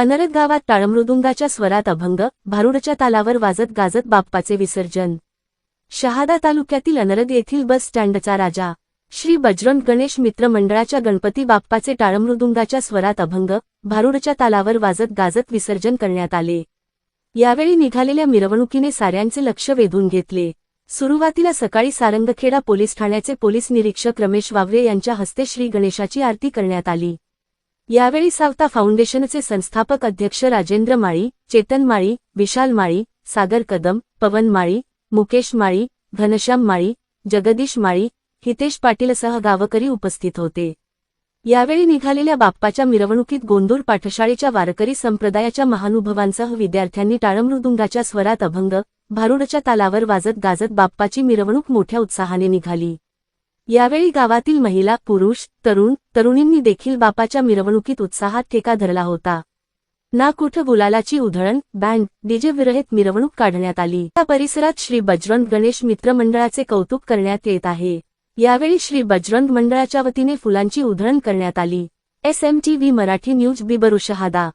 अनरद गावात टाळमृदुंगाच्या स्वरात अभंग भारुडच्या तालावर वाजत गाजत बाप्पाचे विसर्जन. शहादा तालुक्यातील अनरद येथील बस स्टँडचा राजा श्री बजरंग गणेश मित्र मंडळाच्या गणपती बाप्पाचे टाळमृदुंगाच्या स्वरात अभंग भारुडच्या तालावर वाजत गाजत विसर्जन करण्यात आले. यावेळी निघालेल्या मिरवणुकीने साऱ्यांचे लक्ष वेधून घेतले. सुरुवातीला सकाळी सारंगखेडा पोलीस ठाण्याचे पोलीस निरीक्षक रमेश वावरे यांच्या हस्ते श्री गणेशाची आरती करण्यात आली. यावेळी सावता फाउंडेशनचे संस्थापक अध्यक्ष राजेंद्र माळी चेतन माळी विशाल माळी सागर कदम पवन माळी मुकेश माळी घनश्याम माळी जगदीश माळी हितेश पाटीलसह गावकरी उपस्थित होते. यावेळी निघालेल्या बाप्पाच्या मिरवणुकीत गोंदूर पाठशाळेच्या वारकरी संप्रदायाच्या महानुभवांसह विद्यार्थ्यांनी टाळमृदुंगाच्या स्वरात अभंग भारुडच्या तालावर वाजत गाजत बाप्पाची मिरवणूक मोठ्या उत्साहाने निघाली. यावेळी गावातील महिला पुरुष तरुण तरुणींनी देखील बापाच्या मिरवणुकीत उत्साहात ठेका धरला होता. ना कुठं गुलालाची उधळण बँड डीजे विरहित मिरवणूक काढण्यात आली. या परिसरात श्री बजरंग गणेश मित्र मंडळाचे कौतुक करण्यात येत आहे. यावेळी श्री बजरंग मंडळाच्या वतीने फुलांची उधळण करण्यात आली. S M T V Marathi news बिबरू Shahada.